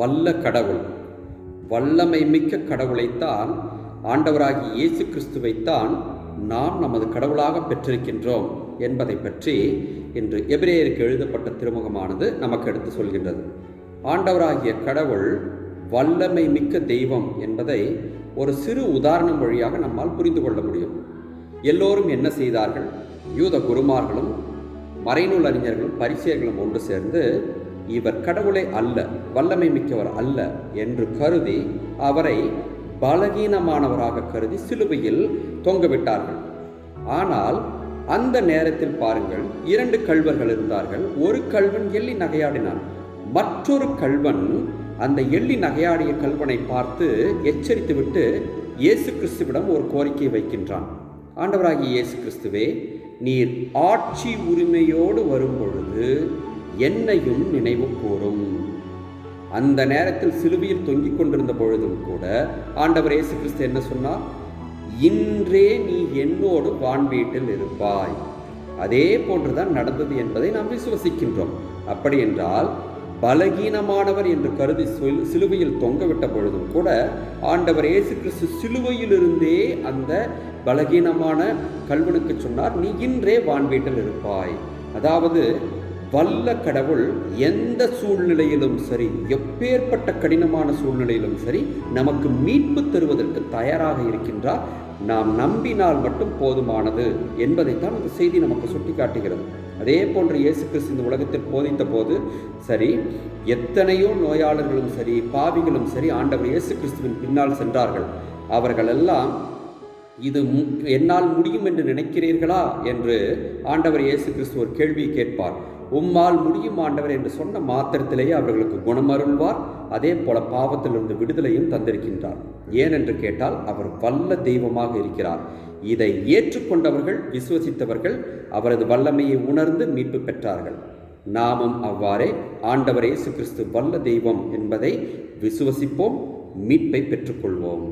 வல்ல கடவுள் வல்லமை மிக்க கடவுளைத்தான் ஆண்டவராகி இயேசு கிறிஸ்துவைத்தான் நாம் நமது கடவுளாக பெற்றிருக்கின்றோம் என்பதை பற்றி இன்று எபிரேயருக்கு எழுதப்பட்ட திருமுகமானது நமக்கு எடுத்து சொல்கின்றது. ஆண்டவராகிய கடவுள் வல்லமை மிக்க தெய்வம் என்பதை ஒரு சிறு உதாரணம் வழியாக நம்மால் புரிந்து கொள்ள முடியும். எல்லோரும் என்ன செய்தார்கள்? யூத குருமார்களும் மறைநூல் அறிஞர்களும் பரிசெயர்களும் ஒன்று சேர்ந்து இவர் கடவுளே அல்ல வல்லமை மிக்கவர் அல்ல என்று கருதி அவரை பலகீனமானவராக கருதி சிலுவையில் தொங்கவிட்டார்கள். ஆனால் அந்த நேரத்தில் பாருங்கள் இரண்டு கள்வர்கள் இருந்தார்கள். ஒரு கள்வன் எள்ளி நகையாடினான் மற்றொரு கள்வன் அந்த எள்ளி நகையாடிய கல்வனை பார்த்து எச்சரித்துவிட்டு இயேசு கிறிஸ்துவிடம் ஒரு கோரிக்கை வைக்கின்றான். ஆண்டவராகிய இயேசு கிறிஸ்துவே நீர் ஆட்சி உரிமையோடு வரும்பொழுது என்னையும் நினைவு கூறும். அந்த நேரத்தில் சிலுவையில் தொங்கிக் கொண்டிருந்த பொழுதும் கூட ஆண்டவர் இயேசு கிறிஸ்து என்ன சொன்னார்? இன்றே நீ என்னோடு வான்வீட்டில் இருப்பாய். அதே போன்றுதான் நடந்தது என்பதை நாம் விசுவசிக்கின்றோம். அப்படி என்றால் பலகீனமானவர் என்று கருதி சிலுவையில் தொங்கவிட்ட பொழுதும் கூட ஆண்டவர் இயேசு கிறிஸ்து சிலுவையிலிருந்தே அந்த பலகீனமான கல்வனுக்கு சொன்னார் நீ இன்றே வான்வீட்டில் இருப்பாய். அதாவது வல்ல கடவுள் எந்த சூழ்நிலையிலும் சரி எப்பேற்பட்ட கடினமான சூழ்நிலையிலும் சரி நமக்கு மீட்பு தருவதற்கு தயாராக இருக்கின்றார். நாம் நம்பினால் மட்டும் போதுமானது என்பதைத்தான் இந்த செய்தி நமக்கு சுட்டிக்காட்டுகிறது. அதே போன்று இயேசு கிறிஸ்து இந்த உலகத்தில் போதித்த போது சரி எத்தனையோ நோயாளர்களும் சரி பாவிகளும் சரி ஆண்டவர் இயேசு கிறிஸ்துவின் பின்னால் சென்றார்கள். அவர்களெல்லாம் இது என்னால் முடியும் என்று நினைக்கிறீர்களா? என்று ஆண்டவர் இயேசு கிறிஸ்து ஒரு கேள்வி கேட்பார். உம்மால் முடியும் ஆண்டவர் என்று சொன்ன மாத்திரத்திலேயே அவர்களுக்கு குணமருள்வார். அதே போல பாவத்திலிருந்து விடுதலையும் தந்திருக்கின்றார். ஏனென்று கேட்டால் அவர் வல்ல தெய்வமாக இருக்கிறார். இதை ஏற்றுக்கொண்டவர்கள் விசுவசித்தவர்கள் அவரது வல்லமையை உணர்ந்து மீட்பு பெற்றார்கள். நாமும் அவ்வாறே ஆண்டவர் இயேசு கிறிஸ்து வல்ல தெய்வம் என்பதை விசுவசிப்போம் மீட்பை பெற்றுக்கொள்வோம்.